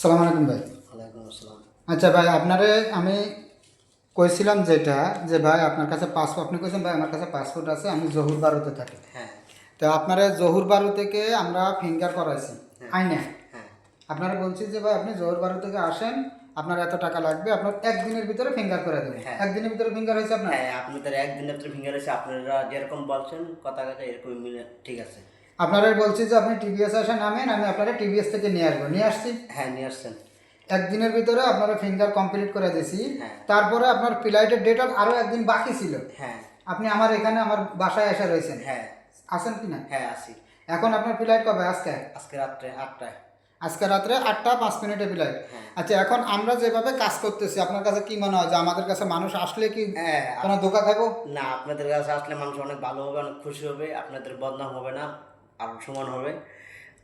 সালাম আলাইকুম ভাই। আচ্ছা ভাই আপনারে আমি কইছিলাম যেটা যে ভাই আপনার কাছে পাসপোর্ট আপনি কইছেন ভাই আমার কাছে পাসপোর্ট আছে আমি জহুর বারুতে থাকি। হ্যাঁ। তো আপনারা জহুর বারু থেকে আমরা ফিঙ্গার করাইছি আইনে। হ্যাঁ। আপনারা বলছি যে ভাই আপনি জহুর বারু থেকে আসেন আপনার এত টাকা লাগবে আপনার একদিনের ভিতরে ফিঙ্গার করে দেবেন। হ্যাঁ। একদিনের ভিতরে ফিঙ্গার হয়েছে আপনার? হ্যাঁ আপনাদের একদিনের ভিতরে ফিঙ্গার হয়েছে আপনারা যেরকম বলছেন কথা কথা এরকম মিলে ঠিক আছে। আপনারা বলছি যে আপনি টিভিএস আসে নামেন আমি আপনারা টিভিএস থেকে নিয়ে আসব। নিয়ে আসছি? হ্যাঁ নিয়ে আসছেন। একদিনের ভিতরে আপনারা ফিঙ্গার কমপ্লিট করে দিয়েছি। হ্যাঁ। তারপরে আপনার ফ্লাইটের ডেট আরও একদিন বাকি ছিল। হ্যাঁ। আপনি আমার এখানে আমার বাসায় এসে রয়েছেন। হ্যাঁ। আছেন কি না? হ্যাঁ আসি এখন আপনার ফ্লাইট কবে? আজকে? আজকে রাত্রে আটটায়। আজকে রাত্রে আটটা পাঁচ মিনিটে ফ্লাইট হ্যাঁ। আচ্ছা এখন আমরা যেভাবে কাজ করতেছি আপনার কাছে কি মনে হয় যে আমাদের কাছে মানুষ আসলে কি হ্যাঁ কোনো ধোকা খাব? না আপনাদের কাছে আসলে মানুষ অনেক ভালো হবে অনেক খুশি হবে আপনাদের বদনাম হবে না। আর সমান হবে।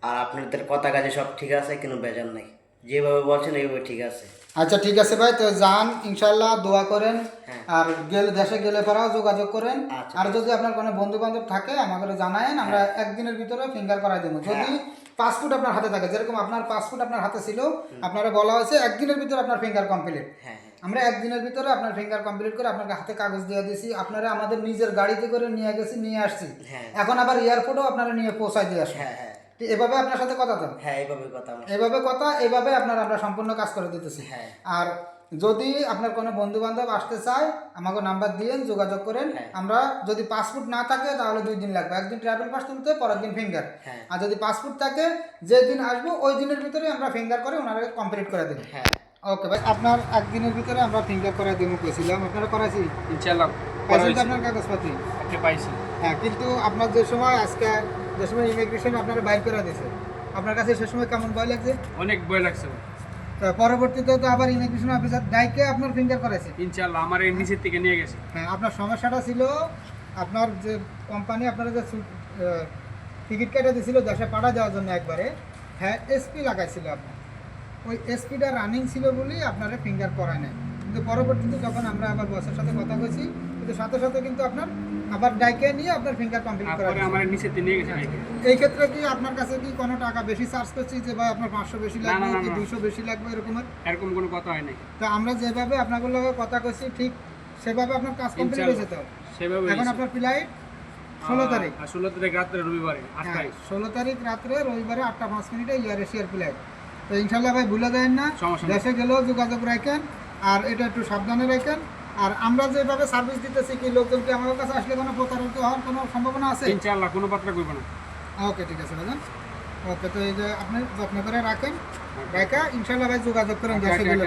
আর আপনাদের কথা কাজে সব ঠিক আছে কোনো বেজার নাই। যেভাবে বলছেন এইভাবে ঠিক আছে। আচ্ছা ঠিক আছে ভাই তো যান ইনশাল্লাহ দোয়া করেন। হ্যাঁ। আর গেলে দেশে গেলে পরাও যোগাযোগ করেন। আচ্ছা, আর যদি আপনার কোনো বন্ধু বান্ধব থাকে আমাকে জানায়েন আমরা একদিনের ভিতরে ফিঙ্গার করাই দেবো। যদি পাসপোর্ট আপনার হাতে থাকে যেরকম আপনার পাসপোর্ট আপনার হাতে ছিল আপনারা বলা হয়েছে একদিনের ভিতরে আপনার ফিঙ্গার কমপ্লিট হ্যাঁ হ্যাঁ। আমরা একদিনের ভিতরে আপনার ফিঙ্গার কমপ্লিট করে আপনার হাতে কাগজ দিয়ে দিয়েছি। আপনারা আমাদের নিজের গাড়িতে করে নিয়ে গেছি নিয়ে আসছি। হ্যাঁ। এখন আবার এয়ারপোর্টও আপনারা নিয়ে পৌঁছাই দিয়ে আসেন। হ্যাঁ হ্যাঁ। এভাবে আপনার সাথে কথা তো? হ্যাঁ এইভাবে কথা এভাবে কথা এভাবে আপনার আমরা সম্পূর্ণ কাজ করে দিতেছি। হ্যাঁ। আর যদি আপনার কোনো বন্ধু বান্ধব আসতে চায় আমাকে নাম্বার দিয়েন যোগাযোগ করেন। আমরা যদি পাসপোর্ট না থাকে তাহলে দুই দিন লাগবে। একদিন ট্রাভেল পাস তুলতে পরের দিন ফিঙ্গার আর যদি পাসপোর্ট থাকে যে দিন আসব ওই দিনের ভিতরে আমরা ফিঙ্গার করে ওনারা কমপ্লিট করে দেবেন হ্যাঁ। ওকে ভাই আপনার একদিনের ভিতরে আমরা ফিঙ্গার করে দেবো কইছিলাম। আপনারা করাইছি? ইনশাল্লাহ পাইছেন আপনার কাগজপাতি? আপনি পাইছি হ্যাঁ কিন্তু আপনার যে সময় আজকে যে সময় ইমিগ্রেশন আপনারা বাইর করে দিয়েছে আপনার কাছে সে সময় কেমন ভয় লাগছে? অনেক ভয় লাগছে তো পরবর্তীতে তো আবার ইমিগ্রেশন অফিসার ডাইকে আপনার ফিঙ্গার করাইছে? ইনশাল্লাহ আমার এই নিচের থেকে নিয়ে গেছে। হ্যাঁ আপনার সমস্যাটা ছিল আপনার যে কোম্পানি আপনারা যে টিকিট কেটে দিয়েছিল দেশে পাঠা দেওয়ার জন্য একবারে হ্যাঁ এসপি লাগাইছিল আপনার। ওই এসপিটা রানিং ছিল বলেই আপনারা ফিঙ্গার করায় নাই কিন্তু পরবর্তীতে যখন আমরা আবার বসের সাথে কথা কইছি কিন্তু সাথে সাথে কিন্তু আপনার আবার ডাইকে নিয়ে আপনার ফিঙ্গার কমপ্লিট করা আমার থেকে নিয়ে গেছে এই ক্ষেত্রে কি আপনার কাছে কি কোনো টাকা বেশি চার্জ করছি যে ভাই আপনার পাঁচশো বেশি লাগবে কি না। দুইশো বেশি লাগবে এরকমের এরকম কোনো কথা হয় নাই। তো আমরা যেভাবে আপনাদের লগে কথা কইছি ঠিক সেভাবে আপনার কাজ কমপ্লিট হয়ে যেতে। সেভাবে এখন আপনার ফ্লাইট ষোলো তারিখ। ষোলো তারিখ রাত্রে রবিবারে হ্যাঁ আটটায় ষোলো তারিখ রাত্রে রবিবারে আটটা পাঁচ মিনিটে ইয়ার এশিয়ার ফ্লাইট তো ইনশাল্লাহ ভাই ভুলে দেন না। দেশে গেলেও যোগাযোগ রাখেন আর এটা একটু সাবধানে রাখেন। আর আমরা যেভাবে সার্ভিস দিতেছি কি লোকজনকে আমাদের কাছে আসলে কোনো প্রতারিত হওয়ার কোনো সম্ভাবনা আছে? ইনশাল্লাহ কোনো পাত্রা করবে না। ওকে ঠিক আছে ভাইজান। ওকে তো এই যে আপনি যত্ন করে রাখেন। রাখা ইনশাল্লাহ ভাই যোগাযোগ করেন দেশে গেলে